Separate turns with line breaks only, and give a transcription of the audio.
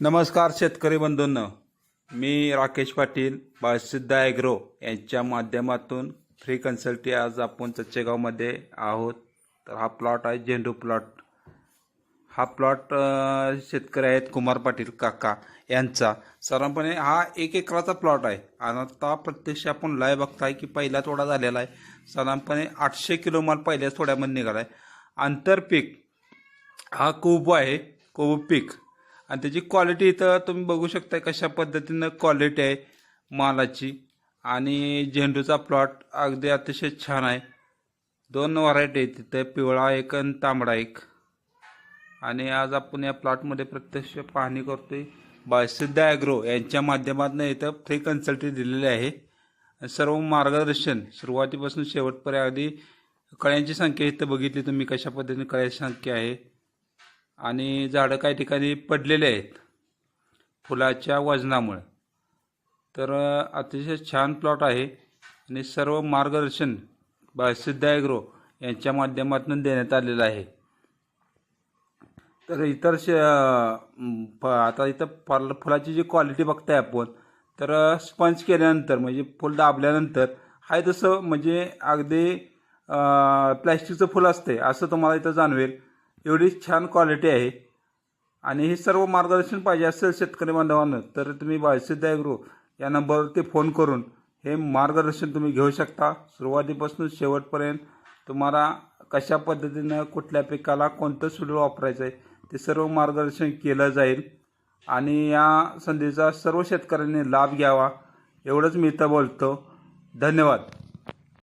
नमस्कार शेतकरी बंधूंनो. मी राकेश पाटील बाळसिद्ध ॲग्रो यांच्या माध्यमातून फ्री कन्सल्टी आज आपण चच्चेगावमध्ये आहोत. तर हा प्लॉट आहे झेंडू प्लॉट हा प्लॉट शेतकरी आहेत कुमार पाटील काका यांचा. साधारणपणे हा एक एकराचा प्लॉट आहे. आणि आता प्रत्यक्ष आपण लाय बघताय की पहिला तोडा झालेला आहे. साधारणपणे आठशे किलो माल पहिल्याच तोड्यामध्ये निघाला आहे आंतरपीक हा कोबू आहे कोबो पीक. आणि त्याची क्वालिटी इथं तुम्ही बघू शकता कशा पद्धतीनं क्वालिटी आहे मालाची. आणि झेंडूचा प्लॉट अगदी अतिशय छान आहे. दोन व्हरायटी आहेत तिथं पिवळा एक आणि तांबडा एक. आणि आज आपण या प्लॉटमध्ये प्रत्यक्ष पाहणी करतोय बायसिद्ध ॲग्रो यांच्या माध्यमातून इथं फ्री कन्सल्टी दिलेली आहे. सर्व मार्गदर्शन सुरुवातीपासून शेवटपर्यंत अगदी कळ्यांची संख्या इथं बघितली तुम्ही कशा पद्धतीने कळ्याची संख्या आहे. आणि झाडं काही ठिकाणी पडलेले आहेत फुलाच्या वजनामुळे. तर अतिशय छान प्लॉट आहे आणि सर्व मार्गदर्शन सिद्धायग्रो ॲग्रो यांच्या माध्यमातून देण्यात आलेलं आहे. तर इतर श प आता इथं फल फुलाची जी क्वालिटी बघताय आपण तर स्पंज केल्यानंतर म्हणजे फुल दाबल्यानंतर हाय तसं म्हणजे अगदी प्लॅस्टिकचं फुल असते असं तुम्हाला इथं जाणवेल. एवढी छान क्वालिटी आहे. आणि हे सर्व मार्गदर्शन पाहिजे असेल शेतकरी बांधवांना तर तुम्ही बायसिद्ध ॲग्रो या नंबरवरती फोन करून हे मार्गदर्शन तुम्ही घेऊ शकता. सुरुवातीपासून शेवटपर्यंत तुम्हाला कशा पद्धतीनं कुठल्या पिकाला कोणतं सुडूळ वापरायचं आहे ते सर्व मार्गदर्शन केलं जाईल. आणि या संधीचा सर्व शेतकऱ्यांनी लाभ घ्यावा एवढंच मी इथं बोलतो. धन्यवाद.